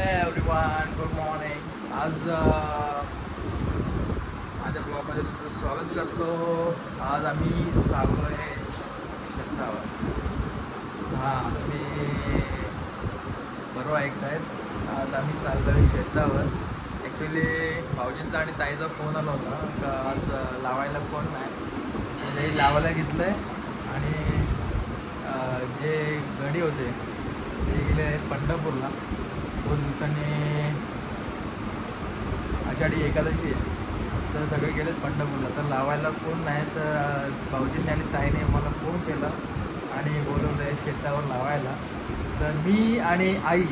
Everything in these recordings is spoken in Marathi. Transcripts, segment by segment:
एव्हरीवन गुड मॉर्निंग आज माझ्या ब्लॉगमध्ये तुमचं स्वागत करतो. आज आम्ही चाललो आहे शेतावर. हां तुम्ही बरोबर ऐकतायत आज आम्ही चाललो आहे शेतावर. ॲक्च्युली भाऊजींचा आणि ताईचा फोन आला होता. का आज लावायला फोन नाही. ते लावायला घेतलं आहे आणि जे गडी होते ते गेले पंढरपूरला. दोन दिवसांनी आषाढी एकादशी आहे. तर सगळे गेलेत पंढरपूरला. तर लावायला कोण नाही तर भाऊजींनी आणि ताईने मला फोन केला आणि बोलवलं आहे शेतावर लावायला. तर मी आणि आई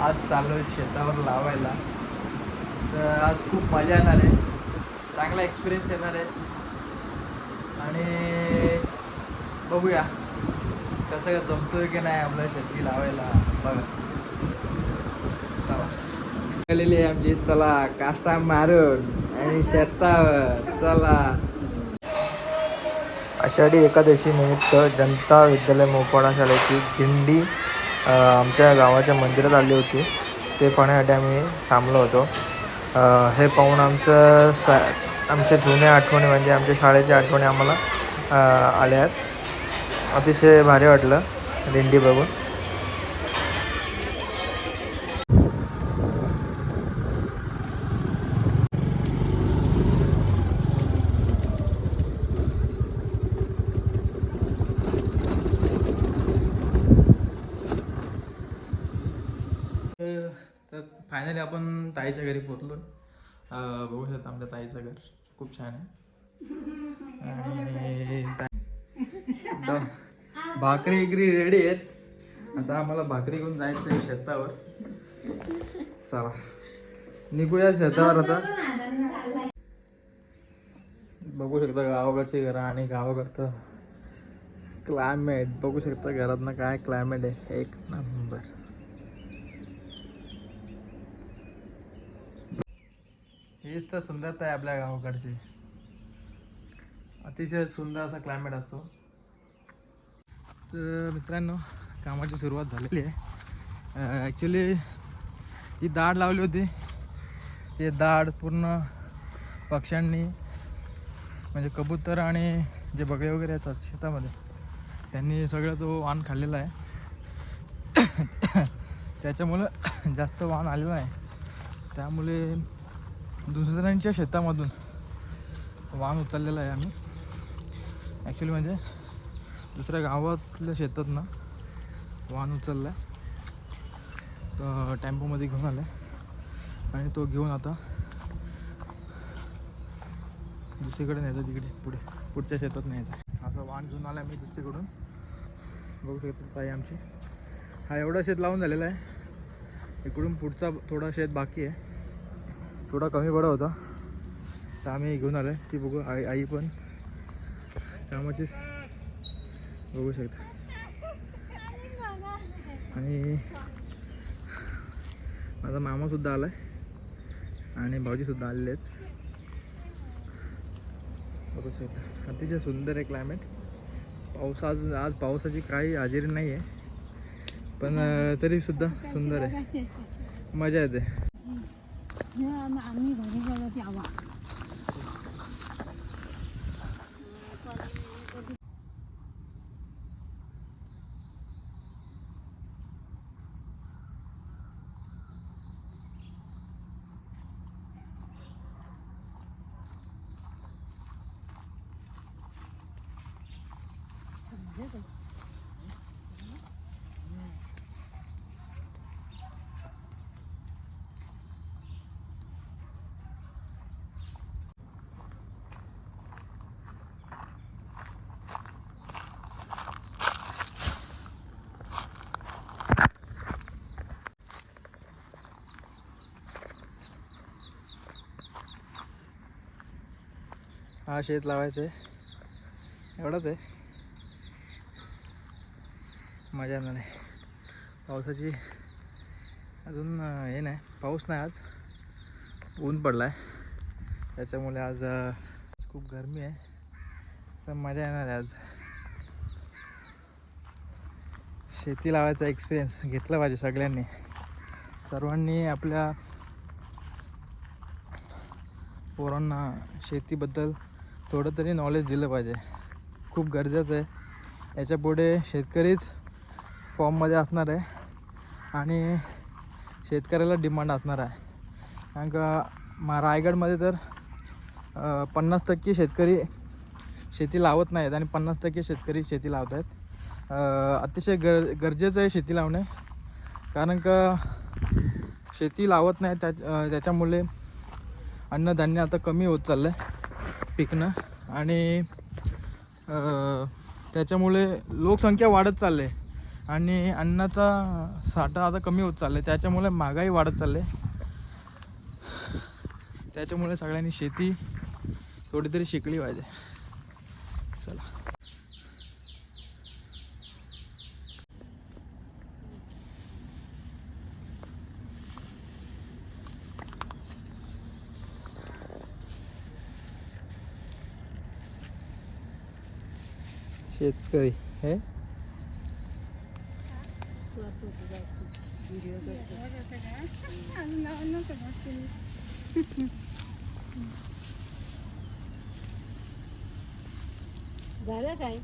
आज चाललो शेतावर लावायला. तर आज खूप मजा येणार आहे. चांगला एक्सपिरियन्स येणार आहे. आणि बघूया कसं जमतोय की नाही आपल्या शेती लावायला. बघा. आलेली आहे आमची. चला काष्टा मारून आणि शेतावर. चला. आषाढी एकादशी निमित्त जनता विद्यालय मोपाडा शाळेची दिंडी आमच्या गावाच्या मंदिरात आली होती. ते पाहण्यासाठी आम्ही थांबलो होतो. हे पाहून आमचं सा आमच्या जुन्या आठवणी म्हणजे आमच्या शाळेच्या आठवणी आम्हाला आल्या आहेत. अतिशय भारी वाटलं दिंडी बघून तर फायनली आपण ताईच्या घरी पोचलो बघू शकता आमच्या ताईचं घर खूप छान आहे. आणि भाकरी इकरी रेडी आहेत. आता आम्हाला भाकरी घेऊन जायचं आहे शेतावर. चला निघूया शेतावर आता. बघू शकता गावाकडची घरं आणि गावाकडचं क्लायमेट बघू शकता घरातनं काय क्लायमेट आहे. एक नंबर हीच तर सुंदरता आहे आपल्या गावाकडची. अतिशय सुंदर असा क्लायमेट असतो. तर मित्रांनो कामाची सुरुवात झालेली आहे. ॲक्च्युली ही दाढ लावली होती ते दाढ पूर्ण पक्ष्यांनी म्हणजे कबूतर आणि जे बगळे वगैरे येतात शेतामध्ये त्यांनी सगळं तो वाण खाल्लेला आहे. त्याच्यामुळं जास्त वाण आलेला आहे. त्यामुळे दुसऱ्यांच्या शेतामधून वाण उचललेला आहे आम्ही. ॲक्च्युली म्हणजे दुसऱ्या गावातल्या शेतात ना वाहन उचलला आहे टेम्पोमध्ये घेऊन आला आहे आणि तो घेऊन आता दुसरीकडे न्यायचा तिकडे पुढे पुढच्या शेतात न्यायचा. असं वाहन घेऊन आला मी दुसरीकडून. बघू शकतो ताई आमची. हा एवढा शेत लावून झालेला आहे. इकडून पुढचा थोडा शेत बाकी आहे. थोडा कमी पडा होता. तर आम्ही घेऊन आलो आहे ती बघू आई आई पण. कामाचीच बघू शकता. आणि माझा मामासुद्धा आला आहे आणि भाऊजीसुद्धा आलेले आहेत. बघू शकता. अतिशय सुंदर आहे क्लायमेट पाऊस आज आज पावसाची काही हजेरी नाही आहे पण तरीसुद्धा सुंदर आहे. मजा येते. 你看那你说你这个电话 हा शेत लावायचं आहे. एवढंच आहे. मजा येणार नाही. पावसाची अजून हे नाही. पाऊस नाही आज. ऊन पडला आहे त्याच्यामुळे आज खूप गरमी आहे. तर मजा येणार आहे आज. शेती लावायचा एक्सपिरियन्स घेतला पाहिजे सगळ्यांनी. सर्वांनी आपल्या पोरांना शेतीबद्दल थोडं तरी नॉलेज दिलं पाहिजे. खूप गरजेचं आहे. याच्यापुढे शेतकरीच फॉर्ममध्ये असणार आहे आणि शेतकऱ्याला डिमांड असणार आहे. कारण का मा रायगडमध्ये तर पन्नास टक्के शेतकरी शेती लावत नाहीत आणि पन्नास टक्के शेतकरी शेती लावत आहेत. अतिशय गर गरजेचं आहे शेती लावणे. कारण का शेती लावत नाही त्या त्याच्यामुळे अन्नधान्य आता कमी होत चाललं आहे पिकणं आणि त्याच्यामुळे लोकसंख्या वाढत चालली आहे आणि अन्नाचा साठा आता कमी होत चालला आहे. त्याच्यामुळे महागाई वाढत चालली आहे. त्याच्यामुळे सगळ्यांनी शेती थोडी तरी शिकली पाहिजे. चला. शेतकरी हे झालं काय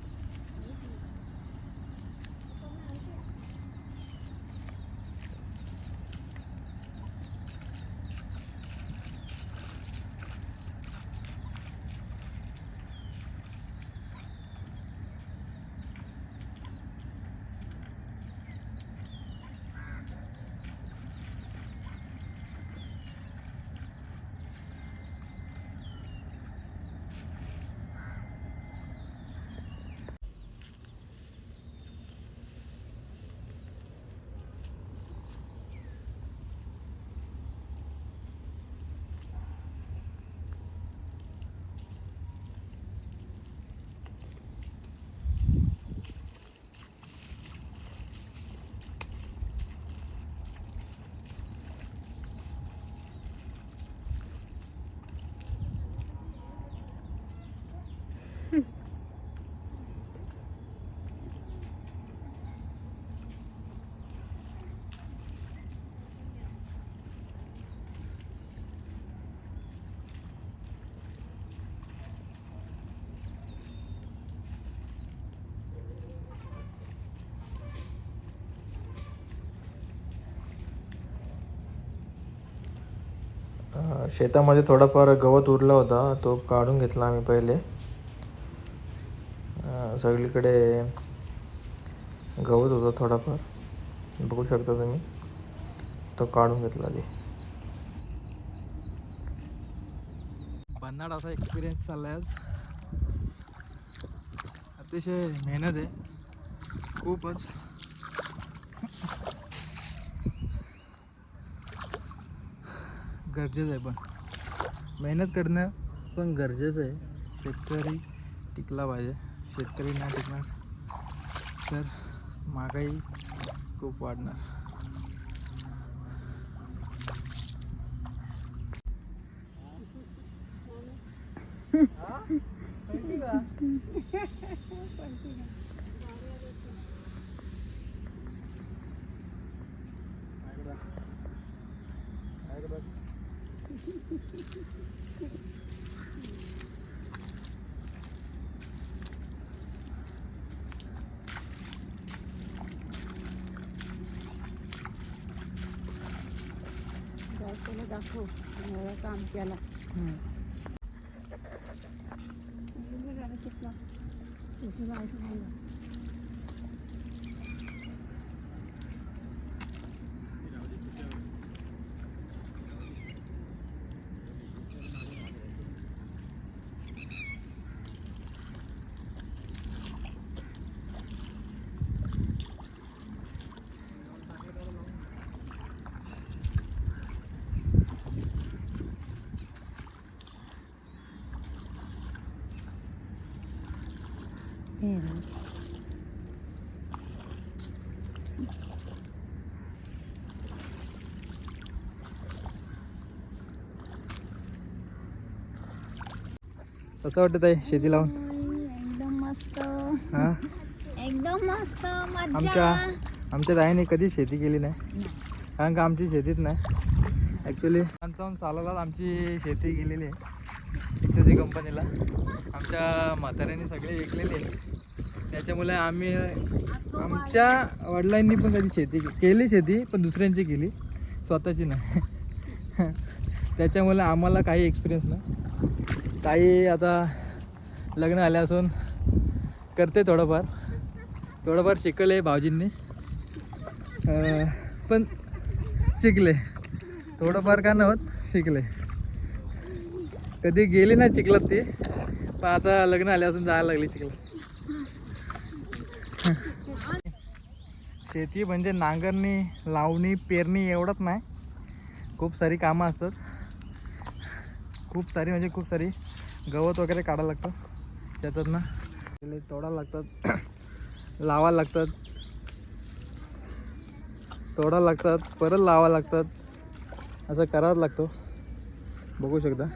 शेतामध्ये थोडाफार गवत उरला होता तो काढून घेतला आम्ही पहिले. सगळीकडे गवत होता थोडाफार. बघू शकता तुम्ही तो काढून घेतला आधी. भन्नाड असा एक्सपिरियन्स चालला आहे आज. अतिशय मेहनत आहे. खूपच. गरजेचं आहे पण. मेहनत करणं पण गरजेचं आहे. शेतकरी टिकला पाहिजे. शेतकरी नाही टिकणार तर महागाई खूप वाढणार. त्याला दाखव मला काम कसं वाटत आहे शेती लावून? एकदम मस्त. हा? एकदम मस्त आमच्या आमच्या ताईने कधीच शेती केली नाही. कारण का आमची शेतीच नाही. ॲक्च्युली पंचावन्न सालालाच आमची शेती गेलेली आहे. कंपनीला आमच्या म्हाताऱ्याने सगळे विकलेले त्याच्यामुळे आम्ही आमच्या वडिलांनी पण कधी शेती केली शेती पण दुसऱ्यांची केली. स्वतःची नाही. त्याच्यामुळे आम्हाला काही एक्सपिरियन्स नाही. काही आता लग्न आल्यापासून करते थोडंफार. थोडंफार शिकले भाऊजींनी. पण शिकले. थोडंफार का नव्हत शिकले. कधी गेले नाही चिखलात ते पण आता लग्न आल्यापासून जायला लागले चिखलात शेती म्हणजे नांगरणी लावणी पेरणी एवढंच नाही. खूप सारी कामं असतात. खूप सारी म्हणजे खूप सारी गवत वगैरे काढायला लागतं शेतातनं पहिले तोडायला लागतात. लावायला लागतात. तोडायला लागतात. परत लावायला लागतात. असं करावंच लागतो. बघू शकता.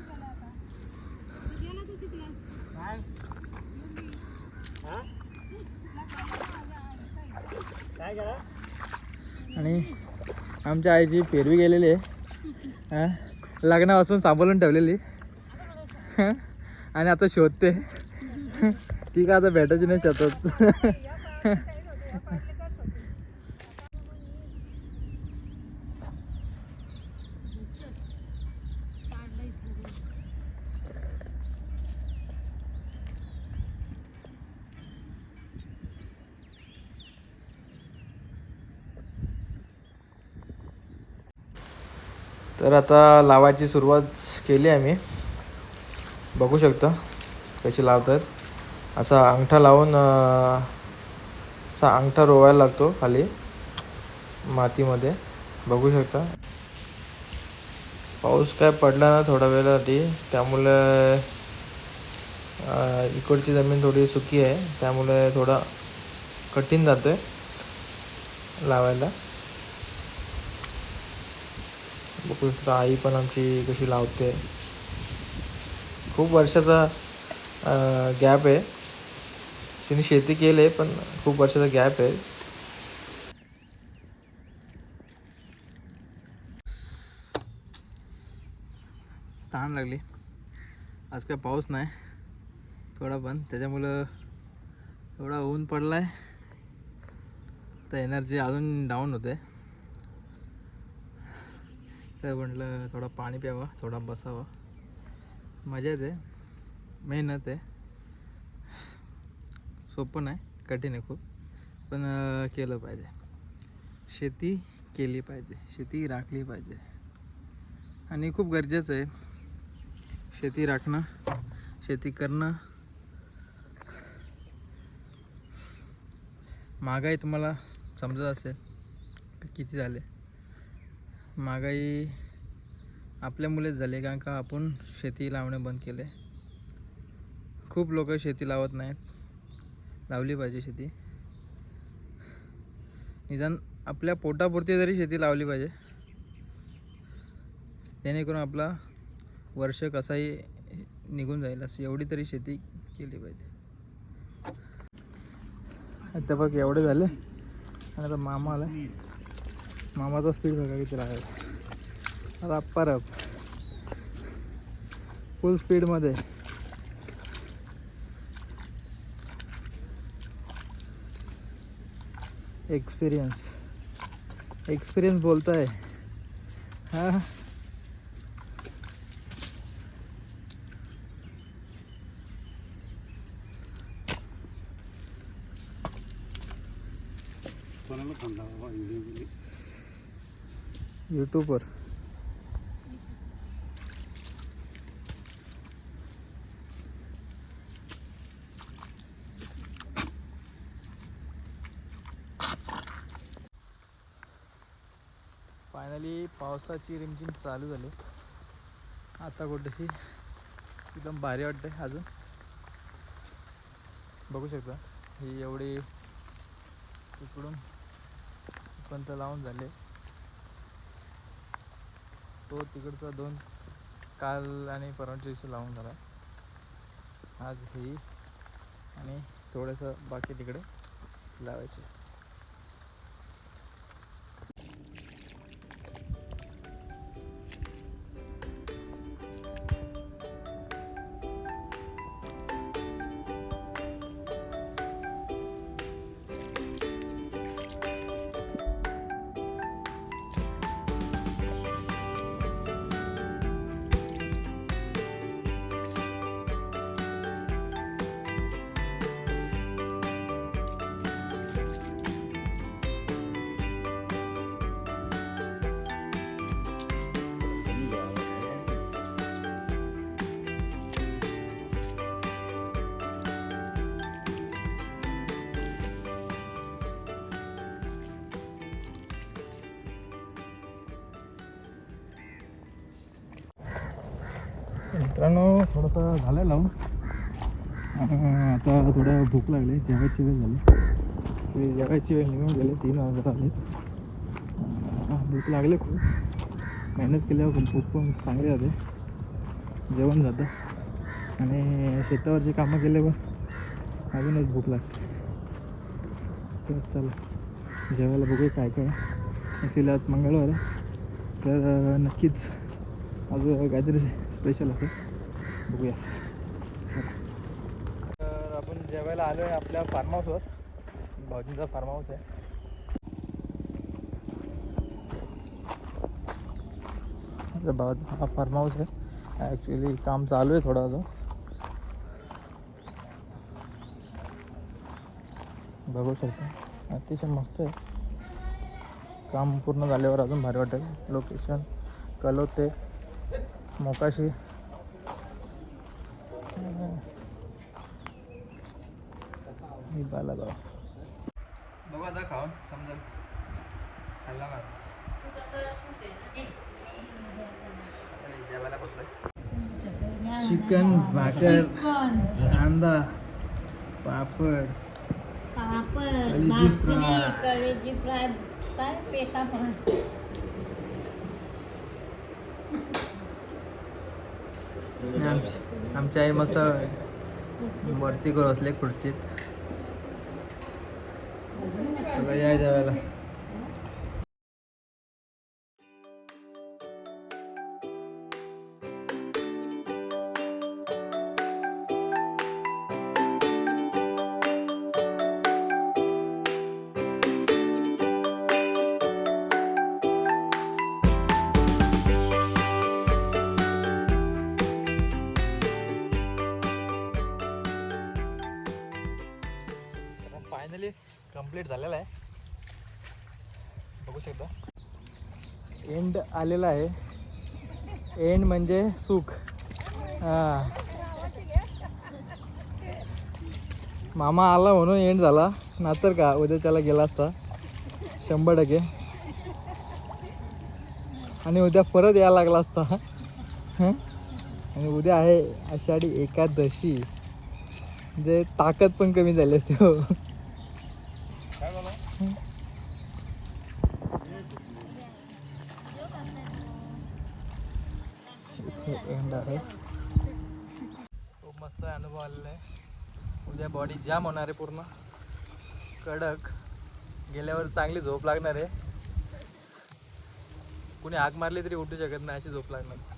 आणि आमच्या आईची पेरवी गेलेली आहे. लग्नापासून सांभाळून ठेवलेली. आणि आता शोधते. ती का आता भेटायची नाही शेतात आता लावायची सुरुवात केली आम्ही. बघू शकता कशी लावतात. असा अंगठा लावून असा अंगठा रोवायला लागतो खाली मातीमध्ये. बघू शकता. पाऊस काय पडला ना थोड्या वेळासाठी त्यामुळे इकडची जमीन थोडी सुकी आहे त्यामुळे थोडा कठीण जातं लावायला. बघू शकता आई पण आमची कशी लावते. खूप वर्षाचा गॅप आहे. तिने शेती केली आहे पण खूप वर्षाचा गॅप आहे. तहान लागली. आज काय पाऊस नाही. थोडा पण त्याच्यामुळं थोडा ऊन पडला आहे तर एनर्जी अजून डाऊन होते तर म्हटलं थोडं पाणी प्यावं थोडा बसावं. मजा येते. मेहनत आहे. सोपं नाही कठीण आहे खूप. पण केलं पाहिजे. शेती केली पाहिजे. शेती राखली पाहिजे. आणि खूप गरजेचं आहे. शेती राखणं शेती करणं. महागाई तुम्हाला समजत असेल किती झाले? महागाई आपल्यामुळेच झाली कारण का आपण शेती लावणे बंद केले. खूप लोक शेती लावत नाहीत. लावली पाहिजे शेती. निदान आपल्या पोटापुरती जरी शेती लावली पाहिजे. जेणेकरून आपला वर्ष कसाही निघून जाईल असं एवढी तरी शेती केली पाहिजे. आता बघ एवढे झाले. आणि आता मामा आला मामाचा स्पीड बघा किती राहिला आता परब. फुल स्पीडमध्ये एक्सपिरियन्स एक्सपिरियन्स बोलताय. हा? यूट्यूबवर फायनली पावसाची रिमझिम चालू झाली. आता कुठेशी? एकदम भारी वाटते अजून. बघू शकता ही एवढी इकडून पंत लावून झाले. तो तिकडचा दोन काल आणि परवाच्या दिवशी लावून झाला. आज हे आणि थोडंसं बाकी तिकडे लावायचे. मित्रांनो थोडंसं झालं आहे लावून आता थोडं भूक लागली जेवायची वेळ झाली. जेवायची वेळ निघून गेले तीन वाजता आले. भूक लागली खूप. मेहनत केल्यावर भूक पण चांगली जाते जेवण जातं आणि शेतावरची कामं केल्यावर अजूनच भूक लागते. तर चला जेवायला बघू काय काय. ॲक्च्युली आज मंगळवार आहे. तर नक्कीच अजून काहीतरी स्पेशल असेल बघूया. तर आपण जेवायला आलो आहे आपल्या फार्म हाऊसवर भाऊजींचा फार्म हाऊस आहे. माझ्या हा फार्म हाऊस आहे. ॲक्च्युली काम चालू आहे थोडं अजून. बघू शकता. अतिशय मस्त आहे. काम पूर्ण झाल्यावर अजून भारी वाटेल. लोकेशन कलोते. मोकाशी. मी बालागाव बघू. आता खाऊन समजेल. खाल्ला बसलोय. चिकन भाकर कांदा पापड. पापड भाकरी फ्राय. कलेजी फ्राय. काय? पेका फ्राय आमच्या आमची आई मस्त वरती करू असले खुर्चीत. सगळं याय जेवायला. झालेला आहे. बघू शकता. एंड आलेला आहे. एंड म्हणजे सुख. हां. मामा आला म्हणून एंड झाला. नातर का? उद्या त्याला गेला असता. शंभर टक्के. आणि उद्या परत यायला लागला असता. आणि उद्या आहे आषाढी एकादशी. जे ताकद पण कमी झाली असते. हो एंड आहे खूप मस्त अनुभव आलेला आहे. उद्या बॉडी जाम होणार आहे पूर्ण. कडक. गेल्यावर चांगली झोप लागणार आहे. कुणी आग मारली तरी उठू शकत नाही अशी झोप लागणार.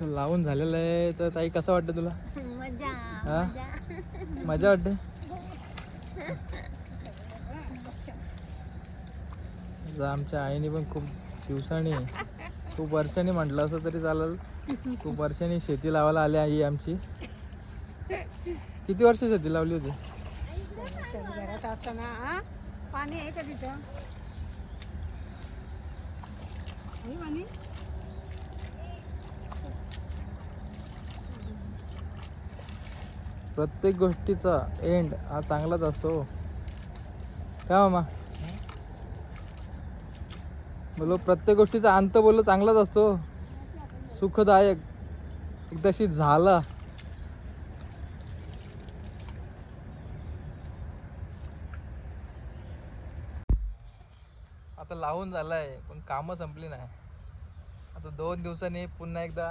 लावून झालेलं आहे. तर ताई कसं वाटतं तुला? मजा हा? मजा. मजा वाटते? आमच्या आईने पण खूप दिवसांनी खूप वर्षांनी म्हटलं असं तरी चालेल. खूप वर्षांनी शेती लावायला आली आई आमची. किती वर्ष शेती लावली होती? पाणी आहे का तिथं आहे पाणी प्रत्येक गोष्टीचा एंड हा चांगलाच असतो. काय मामा? बोलो प्रत्येक गोष्टीचा अंत बोललो चांगलाच असतो. सुखदायक. एकदाशी झाला. आता लावून झालाय पण कामं संपली नाही. आता दोन दिवसांनी पुन्हा एकदा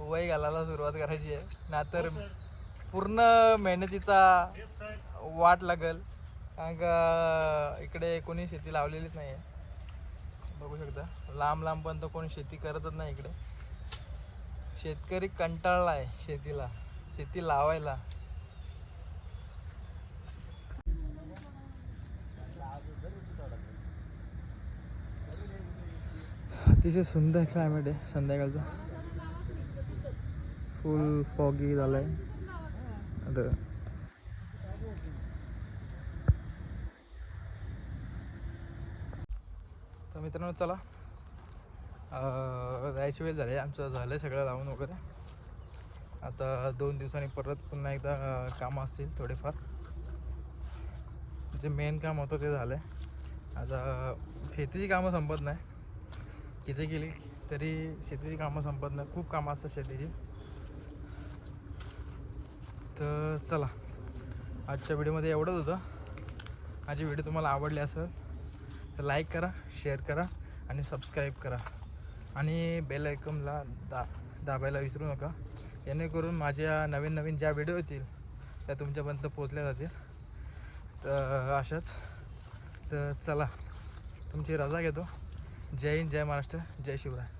वय घालायला सुरुवात करायची आहे. नाहीतर पूर्ण मेहनतीचा वाट लागल. कारण का इकडे कोणी शेती लावलेलीच नाही आहे बघू शकता. लांब लांब पण तर कोणी शेती करतच नाही इकडे. शेतकरी कंटाळला आहे शेतीला. शेती लावायला. अतिशय सुंदर क्लायमेट आहे संध्याकाळचं. फुल फॉगी झालाय. അത്. तर मित्रांनो चला. जायची वेळ झाली. आमचं झालं सगळं लावून वगैरे. आता दोन दिवसांनी परत पुन्हा एकदा कामं असतील थोडेफार. जे मेन काम होतं ते झालं आहे आता शेतीची कामं संपत नाही. किती गेली तरी शेतीची कामं संपत नाही. खूप कामं असतात शेतीची. तर चला आजच्या व्हिडिओमध्ये एवढंच होतं. माझी व्हिडिओ तुम्हाला आवडली असेल तर लाईक करा शेअर करा आणि सबस्क्राईब करा. आणि बेल आयकमला दा दाबायला विसरू नका. जेणेकरून माझ्या नवीन नवीन ज्या व्हिडिओ येतील त्या तुमच्यापर्यंत पोचल्या जातील. तर अशाच. तर चला तुमची रजा घेतो. जय हिंद जय महाराष्ट्र जय शिवराय.